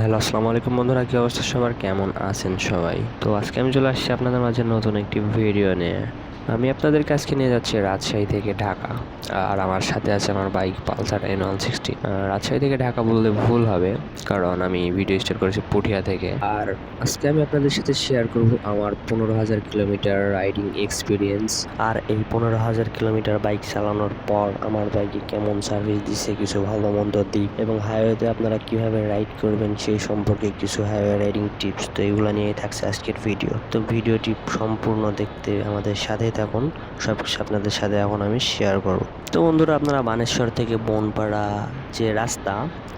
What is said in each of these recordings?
Hello আসসালামু আলাইকুম বন্ধুরা, কি অবস্থা সবার? কেমন আছেন সবাই? তো আজকে আমি চলে আসছি আপনাদের মাঝে নতুন একটি ভিডিও নিয়ে। আমি আপনাদের আজকে নিয়ে যাচ্ছি রাজশাহী থেকে ঢাকা। আর আমার সাথে আছে আমার bike Pulsar N one sixty Rajshahi থেকে ঢাকা বললে ভুল হবে, কারণ আমি ভিডিও স্টার্ট করেছি পুঠিয়া থেকে। আর আজকে আমি আপনাদের সাথে শেয়ার করব আমার পনেরো হাজার কিলোমিটার রাইডিং এক্সপিরিয়েন্স আর এই পনেরো হাজার কিলোমিটার বাইক চালানোর পর আমার বাইকে কেমন সার্ভিস দিচ্ছে কিছু ভালো মন্দ দিক, এবং হাইওয়েতে আপনারা কীভাবে রাইড করবেন সেই সম্পর্কে কিছু হাইওয়ে রাইডিং টিপস তো এগুলো নিয়েই থাকছে আজকের ভিডিও তো ভিডিওটি সম্পূর্ণ দেখতে আমাদের সাথে থাকুন সব কিছু আপনাদের সাথে এখন আমি শেয়ার করব। তো বন্ধুরা, আপনারা বানেশ্বর থেকে বনপাড়া যে রাস্তা,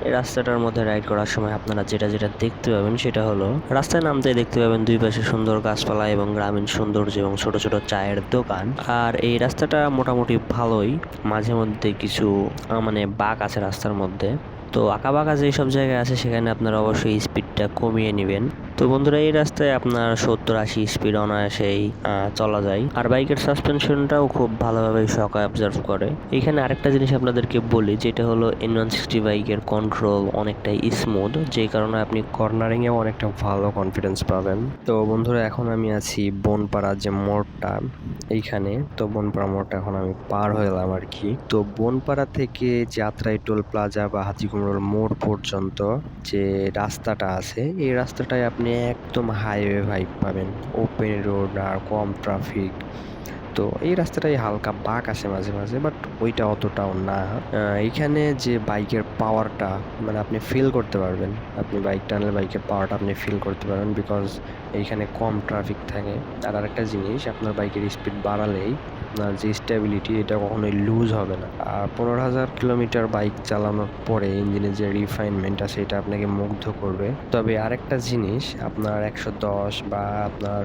এই রাস্তাটার মধ্যে রাইড করার সময় আপনারা যেটা যেটা দেখতে পাবেন সেটা হলো রাস্তায় নামতে দেখতে পাবেন দুই পাশে সুন্দর গাছপালা এবং গ্রামীণ সৌন্দর্য এবং ছোট ছোট চায়ের দোকান। আর এই রাস্তাটা মোটামুটি ভালোই, মাঝে মধ্যে কিছু মানে বাঁক আছে রাস্তার মধ্যে। তো আঁকা বাঁকা যেসব জায়গায় আছে সেখানে আপনারা অবশ্যই স্পিডটা কমিয়ে নেবেন। তো বন্ধুরা, এই রাস্তায় আপনার সত্তর আশি স্পিড অনায়াসেই চলা যায়। আর বাইকের সাসপেনশনটাও খুব ভালোভাবে শকা অবজার্ভ করে। এখানে আরেকটা জিনিস আপনাদেরকে বলি, যেটা হলো এন ওয়ান সিক্সটি বাইকের কন্ট্রোল অনেকটাই স্মুথ যে কারণে আপনি কর্নারিংয়েও অনেকটা ভালো কনফিডেন্স পাবেন। তো বন্ধুরা, এখন আমি আছি বনপাড়া যে মোড়টা এইখানে। তো বনপাড়া মোড়টা এখন আমি পার হলাম আর কি তো বনপাড়া থেকে যাত্রাই টোল প্লাজা বা হাতিকুমরোল মোড় পর্যন্ত যে রাস্তাটা আছে, এই রাস্তাটায় আপনি একদম হাইওয়ে ভাইব পাবেন। ওপেন রোড আর কম ট্রাফিক তো এই রাস্তাটাই হালকা বাঁক আসে মাঝে মাঝে বাট ওইটা অতটাও না। আহ, এইখানে যে বাইকের পাওয়ারটা মানে আপনি ফিল করতে পারবেন। আপনি বাইক টানলে বাইকের পাওয়ারটা আপনি ফিল করতে পারবেন বিকজ এইখানে কম ট্রাফিক থাকে। আর আরেকটা জিনিস আপনার বাইকের স্পিড বাড়ালেই আপনার যে স্টেবিলিটি এটা কখনোই লুজ হবে না। আর পনেরো হাজার কিলোমিটার বাইক চালানোর পরে ইঞ্জিনের যে রিফাইনমেন্ট আছে, এটা আপনাকে মুগ্ধ করবে। তবে আরেকটা জিনিস, আপনার একশো দশ বা আপনার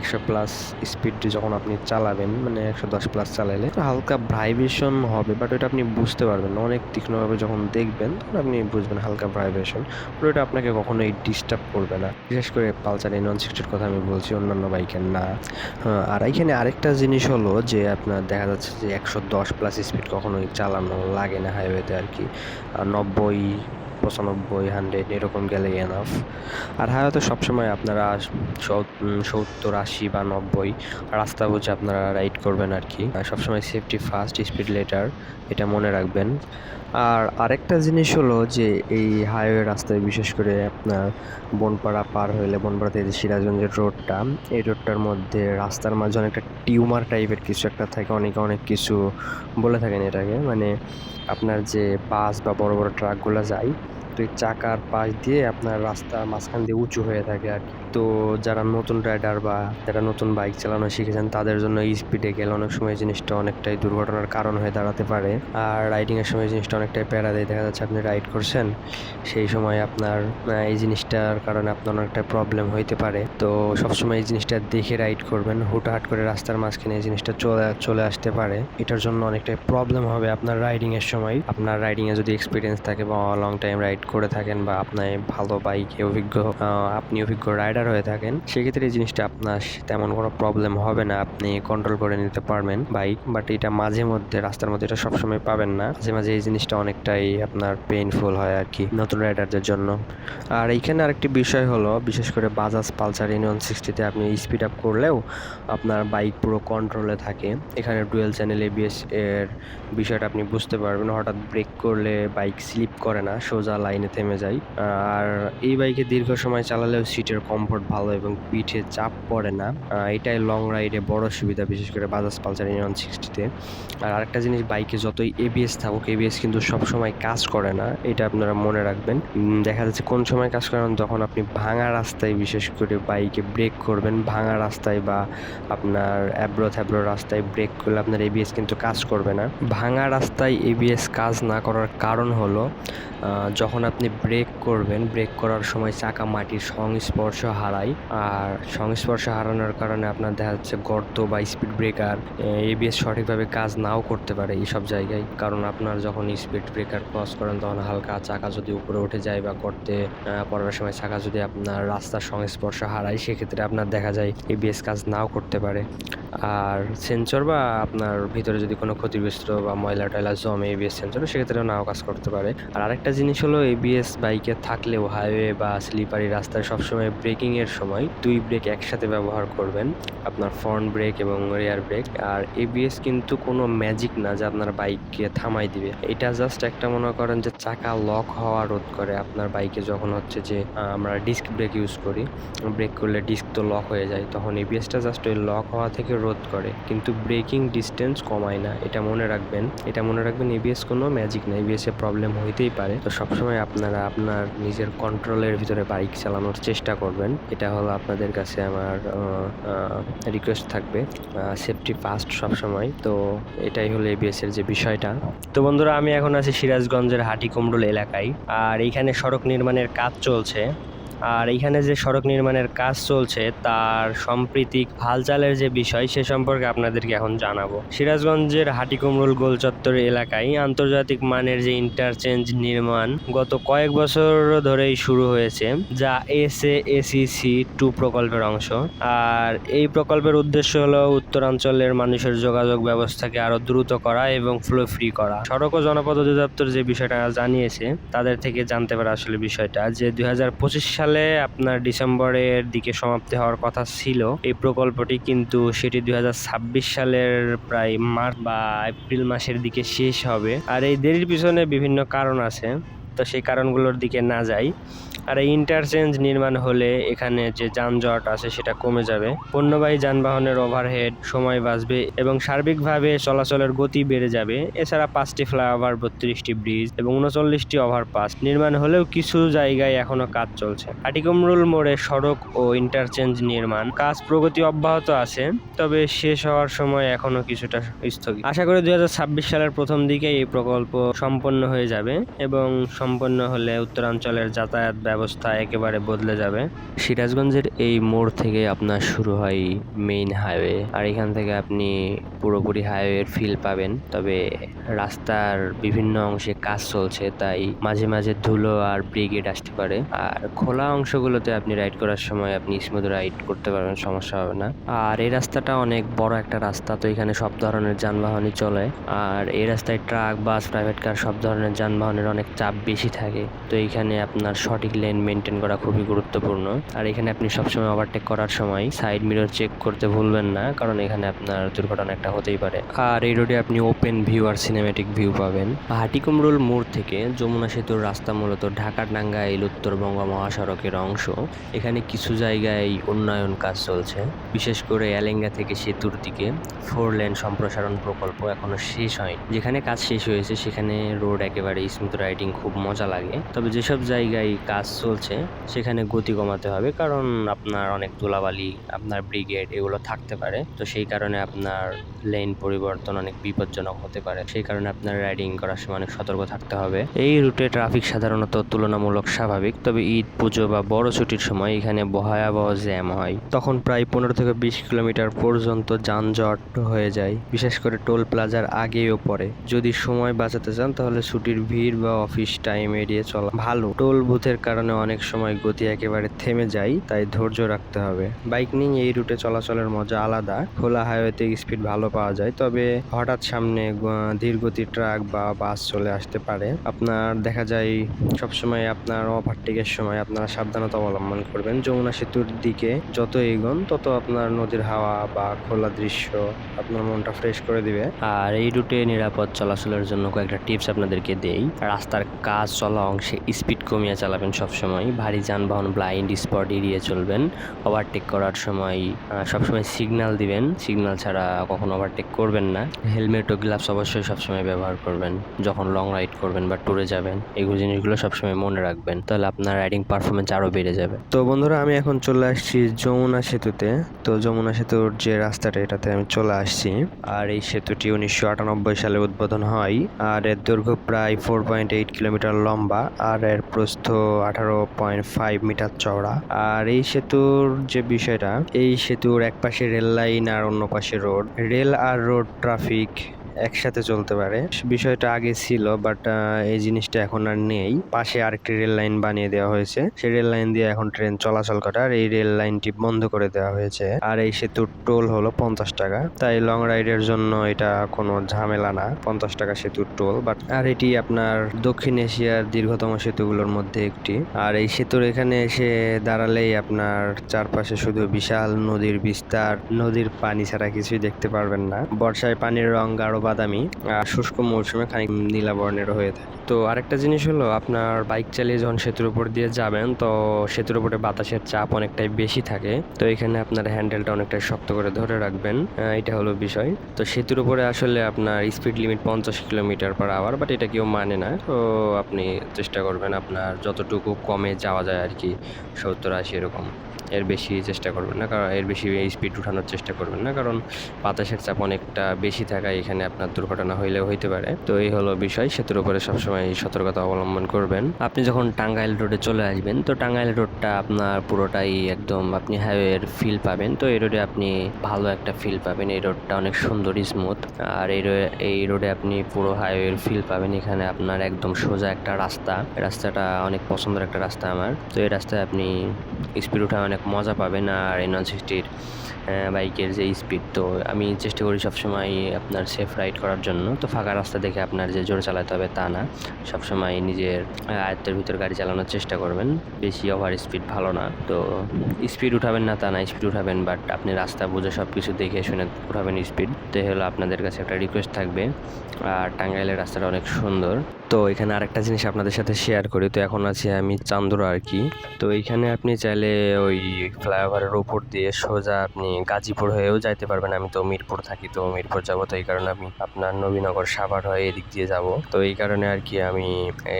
একশো প্লাস স্পিড যখন আপনি চালাবেন মানে একশো দশ প্লাস চালাইলে হালকা ভাইব্রেশন হবে। বাট ওটা আপনি বুঝতে পারবেন অনেক তীক্ষ্ণভাবে যখন দেখবেন, তখন আপনি বুঝবেন হালকা ভাইব্রেশন ওটা আপনাকে কখনোই ডিস্টার্ব করবে না। বিশেষ করে পালসার এই নন সিক্সটির কথা আমি বলছি, অন্যান্য বাইকের না। আর এখানে আরেকটা জিনিস হলো যে আপনার দেখা যাচ্ছে যে একশো দশ প্লাস স্পিড কখনোই চালানো লাগে না হাইওয়েতে আর কি নব্বই, পঁচানব্বই হান্ড্রেড এরকম গেলে এনাফ আর হাইওয়েতে সবসময় আপনারা সত্তর, আশি বা নব্বই রাস্তা বুঝে আপনারা রাইড করবেন আর কি সবসময় সেফটি ফার্স্ট স্পিড লেটার এটা মনে রাখবেন। আর আরেকটা জিনিস হলো যে এই হাইওয়ে রাস্তায় বিশেষ করে আপনার বনপাড়া পার হইলে বনপাড়া থেকে সিরাজগঞ্জের রোডটা এই রোডটার মধ্যে রাস্তার মাঝে অনেকটা টিউমার টাইপের কিছু একটা থাকে, অনেকে অনেক কিছু বলে থাকেন এটাকে। মানে আপনার যে বাস বা বড় বড় ট্রাকগুলো যায়, তো এই চাকার পাশ দিয়ে আপনার রাস্তা মাঝখান দিয়ে উঁচু হয়ে থাকে আর কি। তো যারা নতুন রাইডার বা যারা নতুন বাইক চালানো শিখেছেন, তাদের জন্য স্পিডে গেলে অনেক সময় জিনিসটা অনেকটাই দুর্ঘটনার কারণ হয়ে দাঁড়াতে পারে। আর রাইডিংয়ের সময় জিনিসটা অনেকটাই প্যারা দেয়। দেখা যাচ্ছে আপনি রাইড করছেন, সেই সময় আপনার এই জিনিসটার কারণে আপনার অনেকটা প্রবলেম হইতে পারে। তো সবসময় এই জিনিসটা দেখে রাইড করবেন, হুটহাট করে রাস্তার মাঝখানে এই জিনিসটা চলে চলে আসতে পারে। এটার জন্য অনেকটাই প্রবলেম হবে আপনার রাইডিংয়ের সময়। আপনার রাইডিংয়ে যদি এক্সপিরিয়েন্স থাকে বা লং টাইম রাইড করে থাকেন বা আপনার ভালো বাইকে অভিজ্ঞ আপনি অভিজ্ঞ রাইডার হয়ে থাকেন, সেক্ষেত্রে এই জিনিসটা আপনার তেমন কোনো প্রবলেম হবে না। আপনি কন্ট্রোল করে নিতে পারবেন বাইক বাট এটা মাঝে মধ্যে, রাস্তার মধ্যে এটা সবসময় পাবেন না। মাঝে মাঝে এই জিনিসটা অনেকটাই আপনার পেইনফুল হয় আর কি, নতুন রাইডারদের জন্য। আর এইখানে আরেকটি বিষয় হলো, বিশেষ করে বাজাজ পালসার ইউনিয়ন সিক্সটিতে আপনি স্পিড আপ করলেও আপনার বাইক পুরো কন্ট্রোলে থাকে। এখানে ডুয়েল চ্যানেল এবিএস এর বিষয়টা আপনি বুঝতে পারবেন। হঠাৎ ব্রেক করলে বাইক স্লিপ করে না, সোজা লাইনে থেমে যায়। আর এই বাইকে দীর্ঘ সময় চালালেও সিটের কমফোর্ট ভালো এবং পিঠে চাপ পড়ে না। এটাই লং রাইডে বড় সুবিধা, বিশেষ করে বাজাজ পালসার ইউনিয়ন সিক্সটিতে আর আরেকটা জিনিস বাইকে যতই এবিএস থাকুক এবিএস কিন্তু সব সময় কাজ করে না, এটা আপনারা মনে রাখবেন। দেখা যাচ্ছে কোন সময় কাজ করে না যখন আপনি ভাঙা রাস্তায়, বিশেষ করে বাইকে ব্রেক করবেন, ভাঙা রাস্তায় বা আপনার অ্যাব্রো থ্যাব্রো রাস্তায় ব্রেক করলে আপনার এবিএস কিন্তু কাজ করবে না। ভাঙা রাস্তায় এবিএস কাজ না করার কারণ হলো যখন আপনি ব্রেক করবেন ব্রেক করার সময় চাকা মাটির সংস্পর্শ হারায় আর সংস্পর্শ হারানোর কারণে আপনার দেখা যাচ্ছে গর্ত বা স্পিড ব্রেকার এবিএস সঠিকভাবে কাজ নাও করতে পারে এইসব জায়গায়। কারণ আপনার যখন স্পিড ব্রেকার ক্রস করেন, তখন হালকা চাকা যদি উপরে উঠে যায় বা গর্তে পড়ার সময় চাকা যদি আপনার রাস্তার সংস্পর্শ হারায় হারাই সেক্ষেত্রে আপনার দেখা যায় এবিএস কাজ নাও করতে পারে। আর সেন্সর বা আপনার ভিতরে যদি কোনো ক্ষতিগ্রস্ত বা ময়লা টয়লা জমে এবিএস সেন্সর সেক্ষেত্রে নাও কাজ করতে পারে। আর আরেকটা জিনিস হলো এবিএস বাইকে থাকলেও হাইওয়ে বা স্লিপারি রাস্তায় সবসময় ব্রেকিংয়ের সময় দুই ব্রেক একসাথে ব্যবহার করবেন, আপনার ফ্রন্ট ব্রেক এবং রেয়ার ব্রেক আর এবিএস কিন্তু কোনো ম্যাজিক না যে আপনার বাইককে থামাই দিবে। এটা জাস্ট একটা মনে করেন যে চাকা লক হওয়া রোধ করে। আপনার বাইকে যখন হচ্ছে যে আমরা ডিস্ক ব্রেক ইউজ করি ব্রেক করলে ডিস্ক তো লক হয়ে যায়। তখন এবিএসটা জাস্ট ওই লক হওয়া থেকে রোধ করে, কিন্তু ব্রেকিং ডিস্টেন্স কমায় না। এটা মনে রাখবেন। এটা মনে রাখবেন এবিএস কোনো ম্যাজিক না। এবিএস প্রবলেম হইতেই পারে। তো সবসময় আপনারা আপনার নিজের কন্ট্রোলের ভিতরে বাইক চালানোর চেষ্টা করবেন। এটা হলো আপনাদের কাছে আমার রিকোয়েস্ট থাকবে। সেফটি ফার্স্ট সবসময়। তো এটাই হলো এবিএস এর যে বিষয়টা। তো বন্ধুরা, আমি এখন আছি সিরাজগঞ্জের হাটিকুমরুল এলাকায়। আর এইখানে সড়ক নির্মাণের কাজ চলছে। আর এইখানে যে সড়ক নির্মাণের কাজ চলছে, তার সম্প্রীতিক হালচালের যে বিষয়, সে সম্পর্কে আপনাদেরকে এখন জানাব। সিরাজগঞ্জের হাটিকুমরুল গোল চত্বর এলাকায় আন্তর্জাতিক মানের যে ইন্টারচেঞ্জ নির্মাণ গত কয়েক বছর ধরেই শুরু হয়েছে, যা এস এসিসি টু প্রকল্পের অংশ। আর এই প্রকল্পের উদ্দেশ্য হলো উত্তরাঞ্চলের মানুষের যোগাযোগ ব্যবস্থাকে আরও দ্রুত করা এবং ফ্লো ফ্রি করা। সড়ক ও জনপদ অধিদপ্তর যে বিষয়টা জানিয়েছে, তাদের থেকে জানতে পারা আসলে বিষয়টা যে দুই সালে আপনার ডিসেম্বরের দিকে সমাপ্তি হওয়ার কথা ছিল। এই প্রকল্পটি কিন্তু সেটি দুই হাজার ছাব্বিশ সালের প্রায় মার্চ বা এপ্রিল মাসের দিকে শেষ হবে। আর এই দেরির পিছনে বিভিন্ন কারণ আছে। তো সেই কারণগুলোর দিকে না যাই। আর এই ইন্টারচেঞ্জ নির্মাণ হলে এখানে যে যানজট আছে সেটা কমে যাবে। পণ্যবাহী যানবাহনের ওভারহেড সময় বাঁচবে এবং সার্বিকভাবে চলাচলের গতি বেড়ে যাবে। এছাড়া পাঁচটি ফ্লাইওভার বত্রিশটি ব্রিজ এবং উনচল্লিশটি ওভারপাস নির্মাণ হলেও কিছু জায়গায় এখনও কাজ চলছে। আটিকমরুল মোড়ে সড়ক ও ইন্টারচেঞ্জ নির্মাণ কাজ প্রগতি অব্যাহত আছে, তবে শেষ হওয়ার সময় এখনও কিছুটা স্থগিত। আশা করি দুই হাজার ছাব্বিশ সালের প্রথম দিকে এই প্রকল্প সম্পন্ন হয়ে যাবে এবং সম্পন্ন হলে উত্তরাঞ্চলের যাতায়াত ব্যবস্থা একেবারে বদলে যাবে। সিরাজগঞ্জের এই মোড় থেকে আপনার শুরু হয় মেইন হাইওয়ে আর এখান থেকে আপনি পুরোপুরি হাইওয়ের ফিল পাবেন। তবে রাস্তার বিভিন্ন অংশে কাজ চলছে, তাই মাঝে মাঝে ধুলো আর ব্রিগেড আসতে পারে। আর খোলা অংশগুলোতে আপনি রাইড করার সময় আপনি স্মুথ রাইড করতে পারবেন, সমস্যা হবে না। আর এই রাস্তাটা অনেক বড় একটা রাস্তা, তো এখানে সব ধরনের যানবাহনই চলে। আর এই রাস্তায় ট্রাক বাস প্রাইভেট কার সব ধরনের যানবাহনের অনেক চাপ বেশি থাকে। তো এইখানে আপনার সঠিক লেন মেনটেন করা খুবই গুরুত্বপূর্ণ। আর এখানে আপনি সবসময় ওভারটেক করার সময় সাইড মিরর চেক করতে ভুলবেন না, কারণ এখানে আপনার দুর্ঘটনা একটা হতেই পারে। আর এই রোডে আপনি ওপেন ভিউ আর সিনেমেটিক ভিউ পাবেন। হাটিকুমরুল মোড় থেকে যমুনা সেতুর রাস্তা মূলত ঢাকা, টাঙ্গাইল উত্তরবঙ্গ মহাসড়কের অংশ। এখানে কিছু জায়গায় উন্নয়ন কাজ চলছে। বিশেষ করে এলেঙ্গা থেকে সেতুর দিকে ফোর লেন সম্প্রসারণ প্রকল্প এখনও শেষ হয়নি। যেখানে কাজ শেষ হয়েছে, সেখানে রোড একেবারে স্মুথ রাইডিং খুব মজা লাগে। তবে যেসব জায়গায় কাজ চলছে, সেখানে গতি কমাতে হবে, কারণ আপনার অনেক ধুলাবালি, আপনার ব্রিগেড এগুলো থাকতে পারে। তো সেই কারণে আপনার লেন পরিবর্তন অনেক বিপজ্জনক হতে পারে। সেই কারণে আপনার রাইডিং করার সময় অনেক সতর্ক থাকতে হবে। এই রুটে ট্রাফিক সাধারণত তুলনামূলক স্বাভাবিক, তবে ঈদ, পুজো বা বড় ছুটির সময় এখানে ভয়াবহ জ্যাম হয়। তখন প্রায় পনেরো থেকে বিশ কিলোমিটার পর্যন্ত যানজট হয়ে যায়, বিশেষ করে টোল প্লাজার আগেও পরে যদি সময় বাঁচাতে চান, তাহলে ছুটির ভিড় বা অফিস টাইম এড়িয়ে চলা ভালো। টোল বুথের কারণে অনেক সময় গতি একেবারে থেমে যায়, তাই ধৈর্য রাখতে হবে। বাইক নিয়ে এই রুটে চলাচলের মজা আলাদা। খোলা হাইওয়েতে স্পিড ভালো পাওয়া যায়, তবে হঠাৎ সামনে ধীরগতি ট্রাক বা বাস চলে আসতে পারে। আপনার, দেখা যায়, সবসময় আপনার ওভারটেকের সময় আপনারা সাবধানতা অবলম্বন করবেন। যমুনা সেতুর দিকে যত এগোন, তত আপনার নদীর হাওয়া বা খোলা দৃশ্য আপনার মনটা ফ্রেশ করে দিবে। আর এই রুটে নিরাপদ চলাচলের জন্য কয়েকটা টিপস আপনাদেরকে দেই। রাস্তার কাজ চলা অংশে স্পিড কমিয়ে চালাবেন সবসময়। ভারী যানবাহন ব্লাইন্ড স্পট এড়িয়ে চলবেন। ওভারটেক করার সময় সবসময় সিগন্যাল দিবেন। সিগনাল ছাড়া কখনো ওভারটেক করবেন না। হেলমেট ও গ্লাভস অবশ্যই সবসময় ব্যবহার করবেন। যখন লং রাইড করবেন বা ট্যুরে যাবেন এইগুলো জিনিসগুলো সবসময় মনে রাখবেন। তাহলে আপনার রাইডিং পারফরমেন্স আরও বেড়ে যাবে। তো বন্ধুরা, আমি এখন চলে আসছি যমুনা সেতুতে। তো যমুনা সেতুর যে রাস্তাটা, এটাতে আমি চলে আসছি। আর এই সেতুটি উনিশশো আটানব্বই সালে উদ্বোধন হয়। আর এর দৈর্ঘ্য প্রায় ফোর পয়েন্ট এইট কিলোমিটার লম্বা আর এর প্রস্থ আঠারো পয়েন্ট ফাইভ মিটার চওড়া। আর এই সেতুর যে বিষয়টা, এই সেতুর এক পাশে রেল লাইন আর অন্য পাশে রোড। রেল আর রোড ট্রাফিক একসাথে চলতে পারে। বিষয়টা আগে ছিল বাট এই জিনিসটা এখন আর নেই। পাশে আরেকটি রেল লাইন বানিয়ে দেওয়া হয়েছে। সেই রেল লাইন দিয়ে এখন ট্রেন চলাচল করে, আর এই রেল লাইনটি বন্ধ করে দেওয়া হয়েছে। আর এই সেতুর টোল হলো পঞ্চাশ টাকা। তাই লং রাইডের জন্য এটা কোনো ঝামেলা না, পঞ্চাশ টাকা সেতুর টোল। বাট আর এটি আপনার দক্ষিণ এশিয়ার দীর্ঘতম সেতুগুলোর মধ্যে একটি। আর এই সেতুর এখানে এসে দাঁড়ালেই আপনার চারপাশে শুধু বিশাল নদীর বিস্তার, নদীর পানি ছাড়া কিছুই দেখতে পারবেন না। বর্ষায় পানির রং গাঢ় বাদামি আর শুষ্ক মৌসুমে খানিক নীলা বর্ণের হয়ে থাকে। তো আরেকটা জিনিস হলো, আপনার বাইক চালিয়ে যখন সেতুর উপর দিয়ে যাবেন, তো সেতুর উপরে বাতাসের চাপ অনেকটাই বেশি থাকে। তো এখানে আপনার হ্যান্ডেলটা অনেকটাই শক্ত করে ধরে রাখবেন। এটা হলো বিষয়। তো সেতুর উপরে আসলে আপনার স্পিড লিমিট পঞ্চাশ কিলোমিটার পার আওয়ার, বাট এটা কেউ মানে না। তো আপনি চেষ্টা করবেন আপনার যতটুকু কমে যাওয়া যায় আর কি, সত্তর আশি এরকম। এর বেশি চেষ্টা করবেন না, কারণ এর বেশি স্পিড উঠানোর চেষ্টা করবেন না, কারণ বাতাসের চাপ অনেকটা বেশি থাকায় এখানে আপনার দুর্ঘটনা হইলেও হইতে পারে। তো এই হলো বিষয়, সেতুর উপরে সবসময় সতর্কতা অবলম্বন করবেন। আপনি যখন টাঙ্গাইল রোডে চলে আসবেন, তো টাঙ্গাইল রোডটা আপনার পুরোটাই একদম আপনি হাইওয়ের ফিল পাবেন। তো এই রোডে আপনি ভালো একটা ফিল পাবেন, এই রোডটা অনেক সুন্দর স্মুথ আর এই এই রোডে আপনি পুরো হাইওয়ের ফিল পাবেন, এখানে আপনার একদম সোজা একটা রাস্তা। রাস্তাটা অনেক পছন্দের একটা রাস্তা আমার। তো এই রাস্তায় আপনি স্পিড উঠা অনেক মজা পাবেন আর এন নন সিক্সটির বাইকের যে স্পিড তো আমি চেষ্টা করি সবসময় আপনার সেফ রাইড করার জন্য। তো ফাঁকা রাস্তা দেখে আপনার যে জোরে চালাতে হবে তা না। সবসময় নিজের আয়ত্তের ভিতর গাড়ি চালানোর চেষ্টা করবেন। বেশি ওভার স্পিড ভালো না। তো স্পিড উঠাবেন না তা না স্পিড উঠাবেন বাট আপনি রাস্তা বুঝে সব কিছু দেখে শুনে উঠাবেন স্পিড তো হলো আপনাদের কাছে একটা রিকোয়েস্ট থাকবে। আর টাঙ্গাইলের রাস্তাটা অনেক সুন্দর। তো এখানে আরেকটা জিনিস আপনাদের সাথে শেয়ার করি। তো এখন আছি আমি চান্দুরা আর কি। তো এইখানে আপনি চাইলে ওই ফ্লাইওভারের উপর দিয়ে সোজা আপনি গাজীপুর হয়েও যাইতে পারবেন আমি তো মিরপুর থাকি, তো মিরপুর যাব তো এই কারণে আমি আপনার নবীনগর সাভার হয়ে এদিক দিয়ে যাব। তো এই কারণে আর কি আমি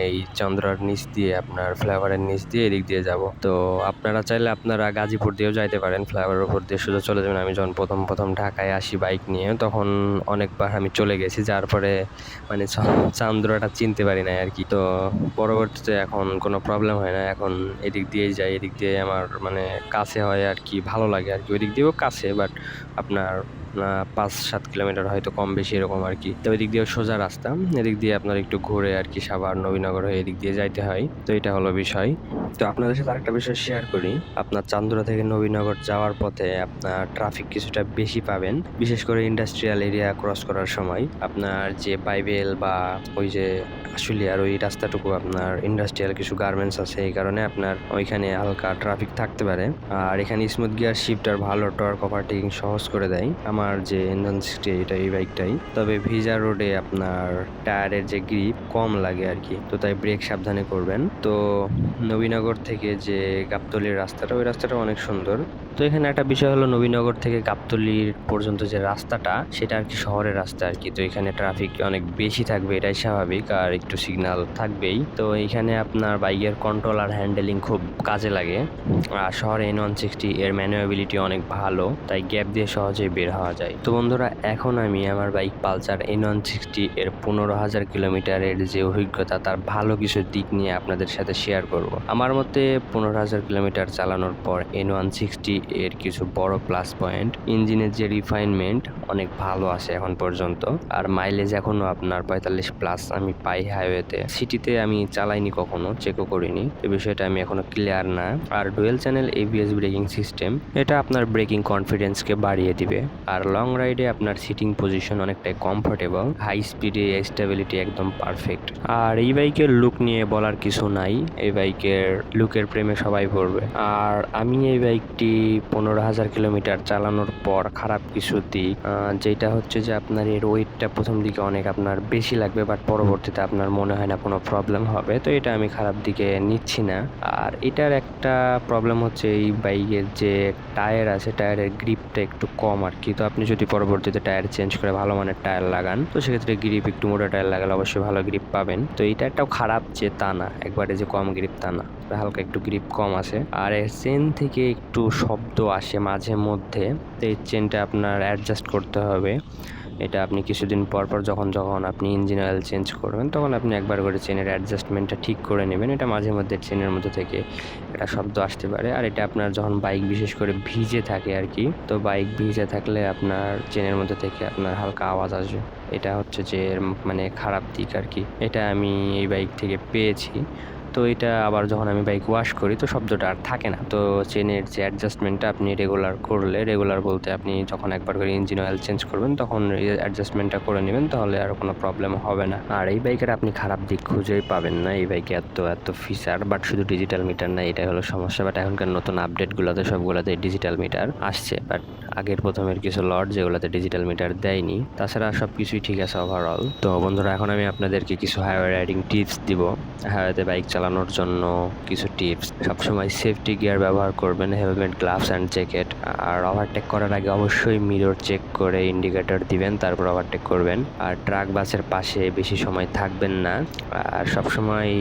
এই চন্দ্রার নিচ দিয়ে, আপনার ফ্লাইওভারের নিচ দিয়ে এদিক দিয়ে যাব। তো আপনারা চাইলে আপনারা গাজীপুর দিয়েও যাইতে পারেন। ফ্লাইওভারের উপর দিয়ে সোজা চলে যাবেন। আমি যখন প্রথম প্রথম ঢাকায় আসি বাইক নিয়ে, তখন অনেকবার আমি চলে গেছি। যার পরে মানে চান্দ্রাটা চিনতে পারি না আর কি। তো পরবর্তীতে এখন কোনো প্রবলেম হয় না। এখন এদিক দিয়েই যাই। এদিক দিয়ে আমার মানে কাছে হয় আর কি, ভালো লাগে আর কি। ওই দিক দিয়েও কাছে বাট আপনার আহ, পাঁচ সাত কিলোমিটার হয়তো কম বেশি এরকম আর কি। তো ওই দিক দিয়েও সোজা রাস্তা, এদিক দিয়ে আপনার একটু ঘুরে আর কি সাভার, নবীনগর হয়ে এদিক দিয়ে যাইতে হয়। তো এটা হলো বিষয়। তো আপনাদের সাথে আরেকটা বিষয় শেয়ার করি। আপনার চান্দুরা থেকে নবীনগর যাওয়ার পথে আপনার ট্রাফিক কিছুটা বেশি পাবেন। বিশেষ করে ইন্ডাস্ট্রিয়াল এরিয়া ক্রস করার সময়। আপনার যে বাইবেল বা ওই যে আশুলিয়ার ওই রাস্তাটুকু আপনার ইন্ডাস্ট্রিয়াল কিছু গার্মেন্টস আছে, এই কারণে আপনার ওইখানে হালকা ট্রাফিক থাকতে পারে। আর এখানে স্মুথ গিয়ার শিফটার ভালো টর্ক ওভারটেকিং সহজ করে দেয়। আমার যে ইঞ্জন সিক্সটি এটা এই বাইকটাই তবে ভিজা রোডে আপনার টায়ারের যে গ্রিপ কম লাগে আর কি তো তাই ব্রেক সাবধানে করবেন। তো নবীনগর থেকে যে গাবতলির রাস্তাটা, ওই রাস্তাটা অনেক সুন্দর। তো এখানে একটা বিষয় হলো নবীনগর থেকে গাবতলির পর্যন্ত যে রাস্তাটা, সেটা আর কি শহরের রাস্তা আর কি তো এখানে ট্রাফিক অনেক বেশি থাকবে, এটাই স্বাভাবিক। আর একটু সিগন্যাল থাকবেই। তো এখানে আপনার বাইকের কন্ট্রোল আর হ্যান্ডেলিং খুব কাজে লাগে। আর শহরে এন ওয়ান সিক্সটি এর ম্যানুয়াবিলিটি অনেক ভালো। তাই গ্যাপ দিয়ে সহজেই বের হওয়া যায়। তো বন্ধুরা, এখন আমি আমার bike Pulsar N one sixty এর পনেরো হাজার কিলোমিটারের যে অভিজ্ঞতা, তার ভালো কিছু দিক নিয়ে আপনাদের সাথে শেয়ার করব। আমার মতে, পনেরো হাজার কিলোমিটার চালানোর পর এন ওয়ান সিক্সটি এর কিছু বড় প্লাস পয়েন্ট ইঞ্জিনের যে রিফাইনমেন্ট অনেক ভালো আছে এখন পর্যন্ত। আর মাইলেজ এখনও আপনার পঁয়তাল্লিশ প্লাস আমি পাই হাইওয়েতে সিটিতে আমি চালাইনি কখনো চেকও করিনি। এই বিষয়টা আমি এখনও ক্লিয়ার না। আর dual channel ABS braking system এটা আপনার ব্রেকিং কনফিডেন্সকে বাড়িয়ে দিবে। আর লং রাইডে আপনার সিটিং পজিশন অনেকটাই কমফোর্টেবল হাই স্পিডে স্টেবিলিটি একদম পারফেক্ট আর এই বাইকের লুক নিয়ে বলার কিছু নাই, এই বাইকের লুকের প্রেমে সবাই পড়বে আর আমি এই বাইকটি পনেরো হাজার কিলোমিটার চালানোর পর খারাপ কিছু দিক যেটা হচ্ছে যে আপনার এর ওয়েটটা প্রথম দিকে অনেক আপনার বেশি লাগবে বাট পরবর্তীতে আপনার মনে হয় না কোনো প্রবলেম হবে। তো এটা আমি খারাপ দিকে নিচ্ছি না। আর এটার একটা প্রবলেম হচ্ছে এই বাইকের যে টায়ার আছে টায়ারের গ্রিপটা একটু কম আর কি। তো আপনি যদি পরবর্তীতে টায়ার চেঞ্জ করে ভালো মানের টায়ার লাগান, তো সেক্ষেত্রে গ্রিপ একটু মোটা টায়ার লাগালে অবশ্যই ভালো গ্রিপ পাবেন। তো এই টায়ারটাও খারাপ যে তা না, একবারে যে কম গ্রিপ তা না। হালকা একটু গ্রিপ কম আছে আর এর চেন থেকে একটু শব্দ আসে মাঝে মধ্যে, তো এই চেনটা আপনার অ্যাডজাস্ট করতে হবে। এটা আপনি কিছুদিন পর পর যখন যখন আপনি ইঞ্জিন অয়েল চেঞ্জ করবেন, তখন আপনি একবার করে চেনের অ্যাডজাস্টমেন্টটা ঠিক করে নেবেন। এটা মাঝে মধ্যে চেনের মধ্যে থেকে একটা শব্দ আসতে পারে। আর এটা আপনার যখন বাইক বিশেষ করে ভিজে থাকে আর কি, তো বাইক ভিজে থাকলে আপনার চেনের মধ্যে থেকে আপনার হালকা আওয়াজ আসবে। এটা হচ্ছে যে মানে খারাপ দিক আর কি। এটা আমি এই বাইক থেকে পেয়েছি। তো এটা আবার যখন আমি বাইক ওয়াশ করি, তো শব্দটা আর থাকে না। তো চেনের যে অ্যাডজাস্টমেন্টটা আপনি রেগুলার করলে রেগুলার বলতে আপনি যখন একবার করে ইঞ্জিন অয়েল চেঞ্জ করবেন, তখন অ্যাডজাস্টমেন্টটা করে নেবেন, তাহলে আর কোনো প্রবলেম হবে না। আর এই বাইকের আপনি খারাপ দিক খুঁজেই পাবেন না। এই বাইকে এত এত ফিচার বাট শুধু ডিজিটাল মিটার না, এটাই হলো সমস্যা। বাট এখনকার নতুন আপডেটগুলোতে সবগুলোতে ডিজিটাল মিটার আসছে। বাট আগের প্রথমের কিছু লট যেগুলোতে ডিজিটাল মিটার দেয়নি, তাছাড়া সব কিছুই ঠিক আছে ওভারঅল তো বন্ধুরা, এখন আমি আপনাদেরকে কিছু হাইওয়ে রাইডিং টিপস দিব। হাইওয়েতে বাইক চালানোর জন্য কিছু টিপস। সবসময় সেফটি গিয়ার ব্যবহার করবেন হেলমেট গ্লাভস অ্যান্ড জ্যাকেট আর ওভারটেক করার আগে অবশ্যই মিরর চেক করে ইন্ডিকেটর দিবেন, তারপর ওভারটেক করবেন। আর ট্রাক বাসের পাশে বেশি সময় থাকবেন না। আর সবসময়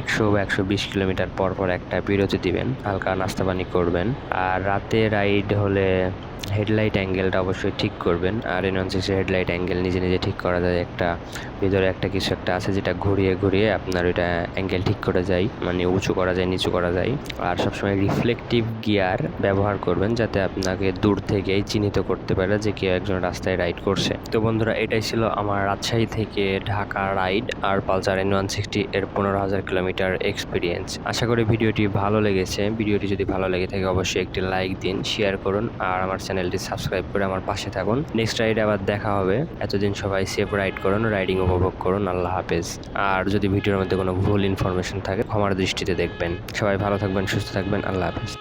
একশো বা একশো বিশ কিলোমিটার পর পর একটা বিরতি দিবেন, হালকা নাস্তা পানি করবেন। আর রাতে রাইড হলে হেডলাইট অ্যাঙ্গেলটা অবশ্যই ঠিক করবেন। আর এন সিক্সের হেডলাইট অ্যাঙ্গেল নিজে নিজে ঠিক করা যায়, একটা ভিতরে একটা কিছু একটা আছে যেটা ঘুরিয়ে ঘুরিয়ে আপনার ওইটা অ্যাঙ্গেল ঠিক করে যায় মানে উঁচু করা যায়, নিচু করা যায়। আর সবসময় রিফ্লেকটিভ গিয়ার ব্যবহার করবেন যাতে আপনাকে দূর থেকেই চিহ্নিত করতে পারে যে কেউ একজন রাস্তায় রাইড করছে। তো বন্ধুরা, এটাই ছিল আমার রাজশাহী থেকে ঢাকা রাইড আর পালসার এন ওয়ান সিক্সটি এর পনেরো হাজার কিলোমিটার এক্সপিরিয়েন্স আশা করি ভিডিওটি ভালো লেগেছে। ভিডিওটি যদি ভালো লেগে থাকে, অবশ্যই একটি লাইক দিন শেয়ার করুন আর আমার চ্যানেলটি সাবস্ক্রাইব করে আমার পাশে থাকুন। নেক্সট রাইড আবার দেখা হবে। এতদিন সবাই সেফ রাইড করুন রাইডিং উপভোগ করুন, আল্লাহ হাফেজ। আর যদি ভিডিওর মধ্যে কোনো ভুল ইনফরমেশন থাকে, ক্ষমার দৃষ্টিতে দেখবেন। সবাই ভালো থাকবেন, সুস্থ থাকবেন, আল্লাহ হাফেজ।